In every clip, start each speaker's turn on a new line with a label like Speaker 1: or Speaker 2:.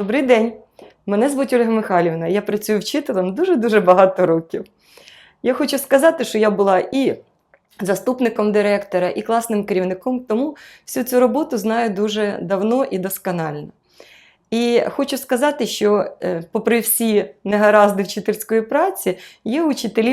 Speaker 1: Добрий день. Мене звуть Ольга Михайлівна. Я працюю вчителем дуже-дуже багато років. Я хочу сказати, що я була і заступником директора, і класним керівником, тому всю цю роботу знаю дуже давно і досконально. І хочу сказати, що, е, попри всі негаразди вчительської праці, є у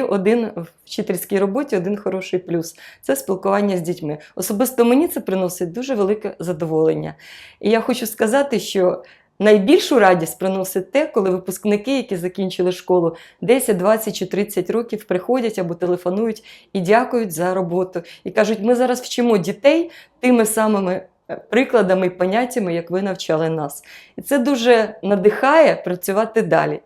Speaker 1: один в вчительській роботі один хороший плюс це спілкування з дітьми. Особисто мені це приносить дуже велике задоволення. І я хочу сказати, що найбільшу радість приносить те, коли випускники, які закінчили школу 10, 20 чи 30 років, приходять або телефонують і дякують за роботу. І кажуть, ми зараз вчимо дітей тими самими е, прикладами і поняттями, як ви навчали нас. І це дуже надихає працювати далі.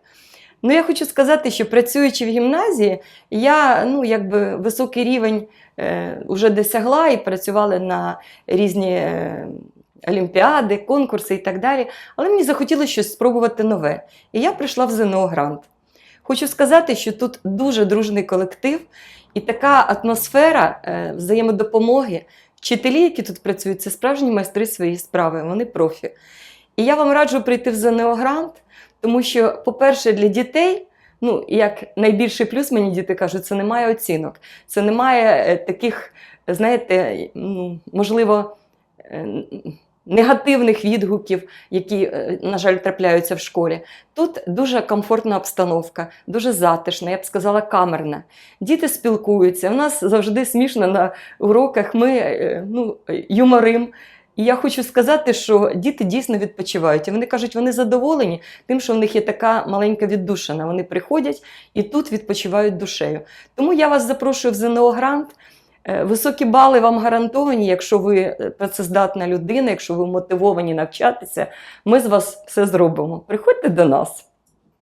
Speaker 1: Ну, я хочу сказати, що працюючи в гімназії, я ну, якби високий рівень е, вже досягла і працювала на різні е, олімпіади, конкурси і так далі. Але мені захотілося щось спробувати нове. І я прийшла в ЗНО Грант. Хочу сказати, що тут дуже дружний колектив і така атмосфера е, взаємодопомоги. Вчителі, які тут працюють, це справжні майстри своєї справи, вони профі. І я вам раджу прийти в ЗНО Грант, тому що, по-перше, для дітей, ну, як найбільший плюс, мені діти кажуть, це немає оцінок, це немає е, таких, знаєте, ну, можливо, е, негативних відгуків, які, е, на жаль, трапляються в школі. Тут дуже комфортна обстановка, дуже затишна, я б сказала, камерна. Діти спілкуються. У нас завжди смішно на уроках. Ми е, ну, юморим. І я хочу сказати, що діти дійсно відпочивають. І вони кажуть, вони задоволені тим, що в них є така маленька віддушина. Вони приходять і тут відпочивають душею. Тому я вас запрошую в ЗНО Грант. Е, Високі бали вам гарантовані, якщо ви е, працездатна людина, якщо ви мотивовані навчатися, ми з вас все зробимо. Приходьте до нас.